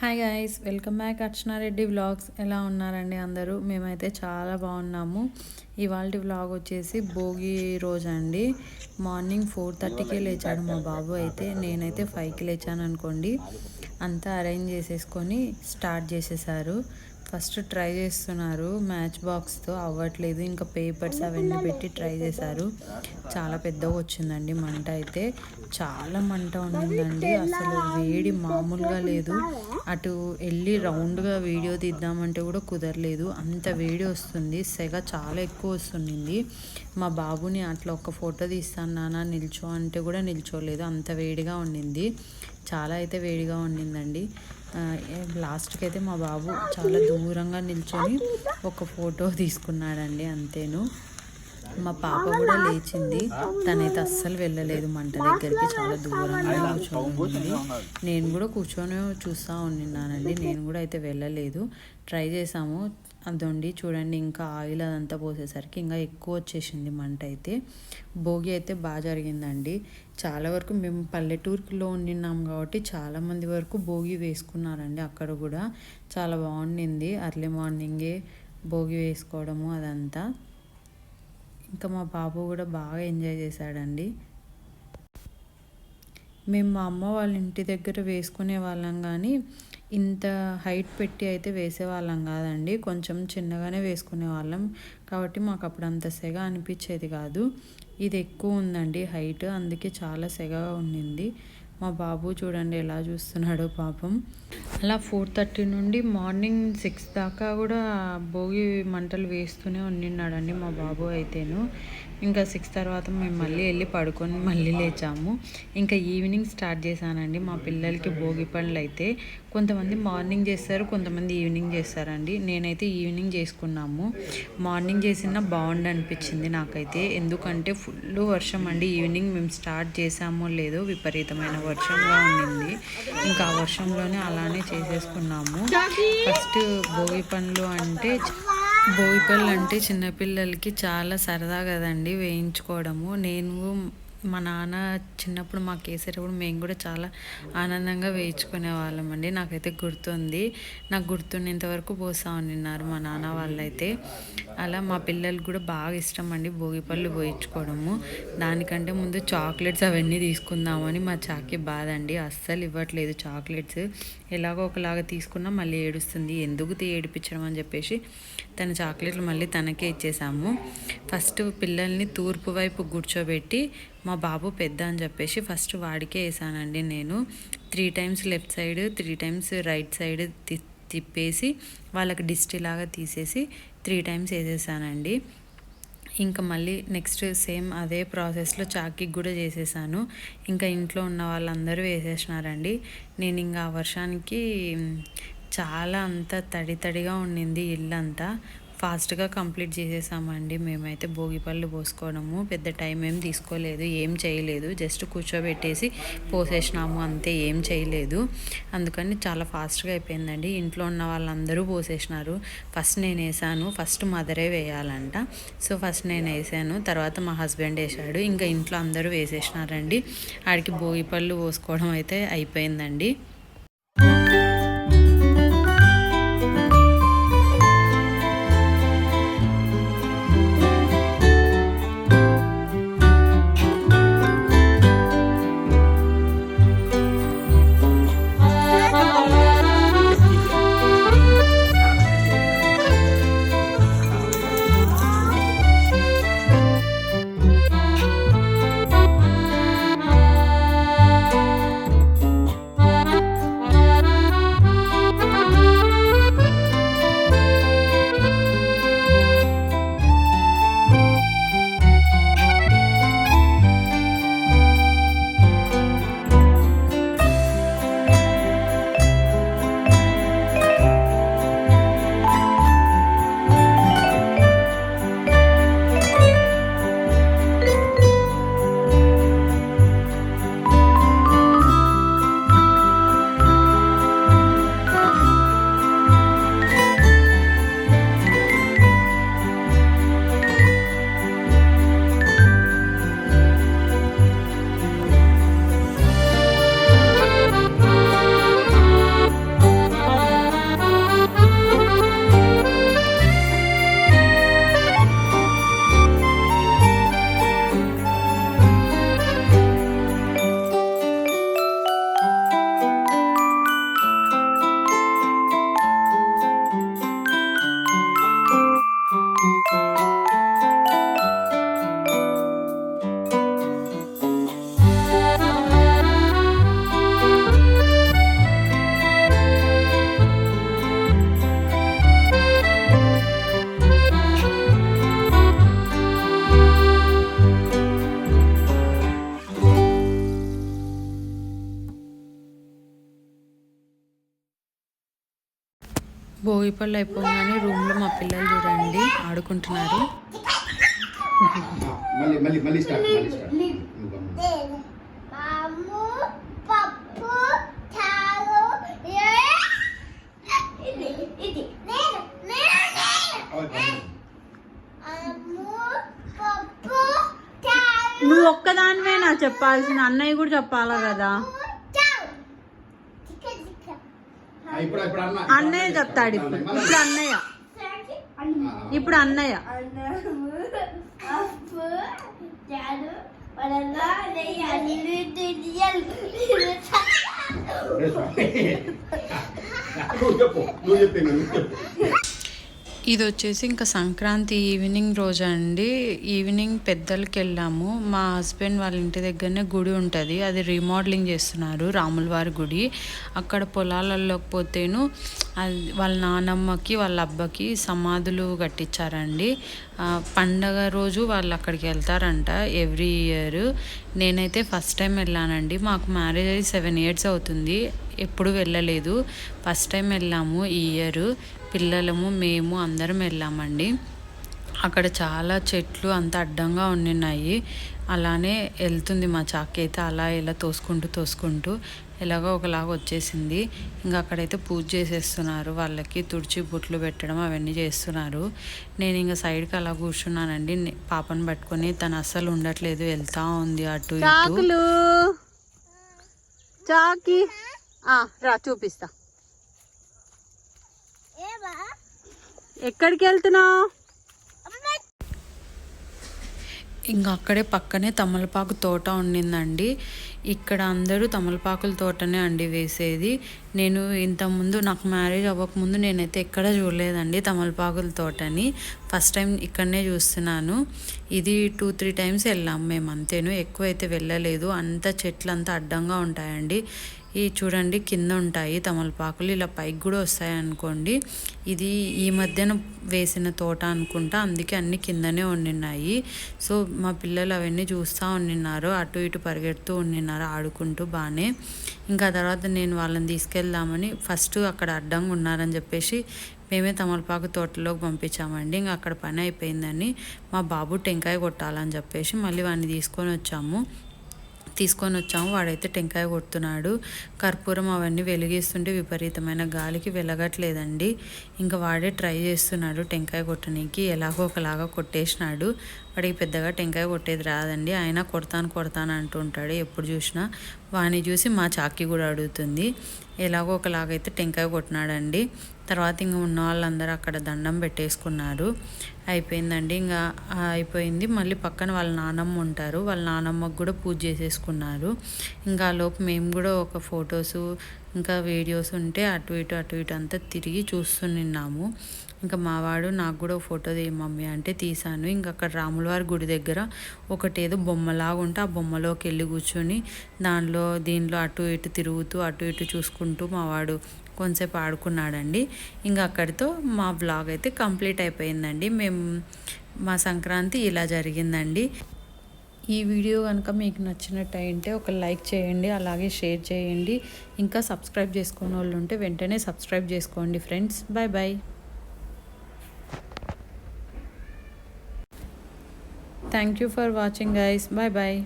Hi guys welcome back Archana Reddy vlogs ఎలా ఉన్నారండి అందరూ? మేమైతే చాలా బాగున్నాము. ఇవాళ వ్లాగ్ వచ్చేసి భోగి రోజు అండి మార్నింగ్ ఫోర్ థర్టీకే లేచాడు మా బాబు అయితే. నేనైతే ఫైవ్కి లేచాను అనుకోండి. అంతా అరేంజ్ చేసేసుకొని స్టార్ట్ చేసేసారు. ఫస్ట్ ట్రై చేస్తున్నారు. మ్యాచ్ బాక్స్తో అవ్వట్లేదు. ఇంకా పేపర్స్ అవన్నీ పెట్టి ట్రై చేశారు. చాలా పెద్దగా వచ్చిందండి మంట అయితే. చాలా మంట ఉండిందండి అసలు వేడి మామూలుగా లేదు. అటు వెళ్ళి రౌండ్గా వీడియో తీద్దామంటే కూడా కుదరలేదు. అంత వేడి వస్తుంది. సెగ చాలా ఎక్కువ వస్తుంది మా బాబుని అట్లా ఒక ఫోటో తీస్తాను నాన్న నిల్చో అంటే కూడా నిల్చోలేదు. అంత వేడిగా ఉండింది. చాలా అయితే వేడిగా ఉండిందండి. లాస్ట్కి అయితే మా బాబు చాలా దూరంగా నిల్చొని ఒక ఫోటో తీసుకున్నాడండి అంతేను. మా పాప కూడా లేచింది. తనైతే అస్సలు వెళ్ళలేదు మంట దగ్గరికి చాలా దూరంగా కూర్చొని నేను కూడా కూర్చొని చూస్తూ ఉన్నానండి నేను కూడా అయితే వెళ్ళలేదు. ట్రై చేసాము అదండి. చూడండి ఇంకా ఆయిల్ అదంతా పోసేసరికి ఇంకా ఎక్కువ వచ్చేసింది మంట అయితే. భోగి అయితే బాగా జరిగిందండి. చాలా వరకు మేము పల్లెటూరులో ఉండినాం కాబట్టి చాలామంది వరకు భోగి వేసుకున్నారండి అక్కడ కూడా. చాలా బాగుండింది. అర్లీ మార్నింగే భోగి వేసుకోవడము అదంతా. ఇంకా మా బాబు కూడా బాగా ఎంజాయ్ చేశాడండి. మేము మా అమ్మ వాళ్ళ ఇంటి దగ్గర వేసుకునే వాళ్ళం కానీ ఇంత హైట్ పెట్టి అయితే వేసేవాళ్ళం కాదండి. కొంచెం చిన్నగానే వేసుకునే వాళ్ళం. కాబట్టి మాకు అప్పుడు అంత సెగ అనిపించేది కాదు. ఇది ఎక్కువ ఉందండి హైట్. అందుకే చాలా సెగగా ఉండింది. మా బాబు చూడండి ఎలా చూస్తున్నాడో పాపం. అలా ఫోర్ థర్టీ నుండి మార్నింగ్ సిక్స్ దాకా కూడా భోగి మంటలు వేస్తూనే ఉండిన్నాడండి మా బాబు అయితేను. ఇంకా సిక్స్ తర్వాత మేము మళ్ళీ వెళ్ళి పడుకొని మళ్ళీ లేచాము. ఇంకా ఈవినింగ్ స్టార్ట్ చేశానండి. మా పిల్లలకి భోగి పనులు అయితే కొంతమంది మార్నింగ్ చేస్తారు కొంతమంది ఈవినింగ్ చేస్తారండి. నేనైతే ఈవినింగ్ చేసుకున్నాము. మార్నింగ్ చేసిన బాగుండి అనిపించింది నాకైతే. ఎందుకంటే ఫుల్ వర్షం అండి. ఈవినింగ్ మేము స్టార్ట్ చేసామో లేదో విపరీతమైన వర్షంగా ఉండింది. ఇంకా ఆ వర్షంలోనే అలానే చేసేసుకున్నాము. ఫస్ట్ భోగి పనులు అంటే భోగిపళ్ళు అంటే చిన్నపిల్లలకి చాలా సరదా కదండి వేయించుకోవడము. నేను మా నాన్న చిన్నప్పుడు మాకు వేసేటప్పుడు మేము కూడా చాలా ఆనందంగా వేయించుకునే వాళ్ళం అండి. నాకైతే గుర్తుంది. నాకు గుర్తుండేంత వరకు పోసా ఉన్నారు మా నాన్న వాళ్ళైతే. అలా మా పిల్లలు కూడా బాగా ఇష్టం అండి భోగిపళ్ళు పోయించుకోవడము దానికంటే ముందు చాక్లెట్స్ అవన్నీ తీసుకుందామని మా చాకి బాధ అండి. అస్సలు ఇవ్వట్లేదు చాక్లెట్స్. ఎలాగో ఒకలాగా తీసుకున్నా మళ్ళీ ఏడుస్తుంది. ఎందుకు ఏడిపించడం అని చెప్పేసి తన చాక్లెట్లు మళ్ళీ తనకే ఇచ్చేసాము. ఫస్ట్ పిల్లల్ని తూర్పు వైపు కూర్చోబెట్టి మా బాబు పెద్ద అని చెప్పేసి ఫస్ట్ వాడికే వేసానండి నేను. Three times left side three times right side తిప్పేసి వాళ్ళకి డిస్టిలాగా తీసేసి త్రీ టైమ్స్ వేసేసానండి. ఇంకా మళ్ళీ నెక్స్ట్ సేమ్ అదే ప్రాసెస్లో చాకీ కూడా చేసేసాను. ఇంకా ఇంట్లో ఉన్న వాళ్ళందరూ వేసేసినారండి. నేను ఇంకా ఆ వర్షానికి చాలా అంత తడి తడిగా ఉండింది ఇల్లంతా. ఫాస్ట్గా కంప్లీట్ చేసేసామండి. మేమైతే భోగిపళ్ళు పోసుకోవడము పెద్ద టైం ఏం తీసుకోలేదు ఏం చేయలేదు. జస్ట్ కూర్చోబెట్టేసి పోసేసినాము అంతే ఏం చేయలేదు. అందుకని చాలా ఫాస్ట్గా అయిపోయిందండి. ఇంట్లో ఉన్న వాళ్ళందరూ పోసేసినారు. ఫస్ట్ నేను వేసాను ఫస్ట్ మదరే వేయాలంట. సో ఫస్ట్ నేను వేసాను తర్వాత మా హస్బెండ్ వేసాడు. ఇంకా ఇంట్లో అందరూ వేసేసినారండి. ఆడికి భోగిపళ్ళు పోసుకోవడం అయితే అయిపోయిందండి. భోగిపళ్ళు అయిపోగానే రూమ్లో మా పిల్లలు చూడండి ఆడుకుంటున్నారు. మళ్ళీ మళ్ళీ మళ్ళీ స్టార్ట్ మళ్ళీ స్టార్ట్. నువ్వు నువ్వు ఒక్కదానివేనా చెప్పాల్సిన అన్నయ్య కూడా చెప్పాలా కదా? అన్నయ్య చెప్తాడు ఇప్పుడు ఇప్పుడు అన్నయ్య ఆ, ఆ. ఇప్పుడు అన్నయ్య అన్నము పప్పు చారు వడలా నెయ్యి అల్లు దియ్యలు రే స్వామి. నువ్వు చెప్పు నువ్వు చెప్పి నువ్వు చెప్పు ఇది వచ్చేసి ఇంకా సంక్రాంతి ఈవినింగ్ రోజు అండి. ఈవినింగ్ పెద్దలకి వెళ్ళాము మా హస్బెండ్ వాళ్ళ ఇంటి దగ్గరనే గుడి ఉంటుంది. అది రీమోడలింగ్ చేస్తున్నారు రాములవారి గుడి. అక్కడ పొలాలలోకి పోతేను అది వాళ్ళ నానమ్మకి వాళ్ళ అబ్బకి సమాధులు కట్టించారండి. పండగ రోజు వాళ్ళు అక్కడికి వెళ్తారంట ఎవ్రీ ఇయర్. నేనైతే ఫస్ట్ టైం వెళ్ళానండి. మాకు మ్యారేజ్ అయ్యి సెవెన్ ఇయర్స్ అవుతుంది. ఎప్పుడు వెళ్ళలేదు. ఫస్ట్ టైం వెళ్ళాము ఈ ఇయర్. పిల్లలము మేము అందరం వెళ్ళామండి. అక్కడ చాలా చెట్లు అంత అడ్డంగా ఉండినాయి అలానే వెళ్తుంది మా చాకైతే అయితే అలా ఇలా తోసుకుంటూ తోసుకుంటూ. ఎలాగో ఒకలాగా వచ్చేసింది. ఇంకా అక్కడైతే పూజ చేసేస్తున్నారు. వాళ్ళకి తుడిచి బుట్లు పెట్టడం అవన్నీ చేస్తున్నారు. నేను ఇంకా సైడ్కి అలా కూర్చున్నానండి. పాపను పట్టుకొని తను అస్సలు ఉండట్లేదు. వెళ్తా ఉంది అటు ఇటు. చాకులు. చాకి. ఆ, రా చూపిస్తా. ఎక్కడికి వెళ్తున్నావు? ఇంకా అక్కడే పక్కనే తమలపాకు తోట ఉండిందండి. ఇక్కడ అందరూ తమలపాకుల తోటనే అండి వేసేది. నేను ఇంతకుముందు నాకు మ్యారేజ్ అవ్వకముందు నేనైతే ఎక్కడ చూడలేదండి తమలపాకుల తోటని. ఫస్ట్ టైం ఇక్కడనే చూస్తున్నాను. ఇది టూ త్రీ టైమ్స్ వెళ్ళాం మేము అంతేను ఎక్కువ అయితే వెళ్ళలేదు. అంత చెట్లు అంతా అడ్డంగా ఉంటాయండి. ఈ చూడండి కింద ఉంటాయి తమలపాకులు. ఇలా పైకి కూడా వస్తాయి అనుకోండి. ఇది ఈ మధ్యన వేసిన తోట అనుకుంటా. అందుకే అన్ని కిందనే ఉండినాయి సో మా పిల్లలు అవన్నీ చూస్తూ ఉండిన్నారు అటు ఇటు పరిగెడుతూ ఉండిన్నారు ఆడుకుంటూ బాగానే ఇంకా తర్వాత నేను వాళ్ళని తీసుకెళ్దామని ఫస్ట్ అక్కడ అడ్డంగా ఉన్నారని చెప్పేసి మేమే తమలపాకు తోటలోకి పంపించామండి. ఇంకా అక్కడ పని అయిపోయిందని మా బాబు టెంకాయ కొట్టాలని చెప్పేసి మళ్ళీ వాడిని తీసుకొని వచ్చాము. తీసుకొని వచ్చాము. వాడైతే టెంకాయ కొడుతున్నాడు. కర్పూరం అవన్నీ వెలిగిస్తుంటే విపరీతమైన గాలికి వెలగట్లేదండి. ఇంకా వాడే ట్రై చేస్తున్నాడు టెంకాయ కొట్టడానికి ఎలాగో ఒకలాగా కొట్టేసినాడు. వాడికి పెద్దగా టెంకాయ కొట్టేది రాదండి. ఆయన కొడతాను కొడతాను అంటుంటాడు ఎప్పుడు చూసినా వాడిని చూసి మా చాకి కూడా అడుగుతుంది. ఎలాగో ఒకలాగైతే టెంకాయ కొట్టినాడండి. తర్వాత ఇంకా ఉన్న వాళ్ళందరూ అక్కడ దండం పెట్టేసుకున్నారు. అయిపోయిందండి. ఇంకా అయిపోయింది. మళ్ళీ పక్కన వాళ్ళ నానమ్మ ఉంటారు. వాళ్ళ నానమ్మకు కూడా పూజ చేసేసుకున్నారు. ఇంకా ఆ లోపు మేము కూడా ఒక ఫొటోస్ ఇంకా వీడియోస్ ఉంటే అటు ఇటు అటు ఇటు అంతా తిరిగి చూస్తున్నాము ఇంకా మావాడు నాకు కూడా ఫోటో తీయ మమ్మీ అంటే తీశాను. ఇంకా అక్కడ రాములవారి గుడి దగ్గర ఒకటేదో బొమ్మలాగా ఉంటే ఆ బొమ్మలోకి వెళ్ళి కూర్చొని దానిలో దీనిలో అటు ఇటు తిరుగుతూ అటు ఇటు చూసుకుంటూ మావాడు కొంతసేపు ఆడుకున్నాడండి. ఇంకా అక్కడితో మా బ్లాగ్ అయితే కంప్లీట్ అయిపోయిందండి. మేము మా సంక్రాంతి ఇలా జరిగిందండి. ఈ వీడియో కనుక మీకు నచ్చినట్టు ఒక లైక్ చేయండి అలాగే షేర్ చేయండి. ఇంకా సబ్స్క్రైబ్ చేసుకున్న వాళ్ళు ఉంటే వెంటనే సబ్స్క్రైబ్ చేసుకోండి friends. Bye bye. Thank you for watching guys bye bye.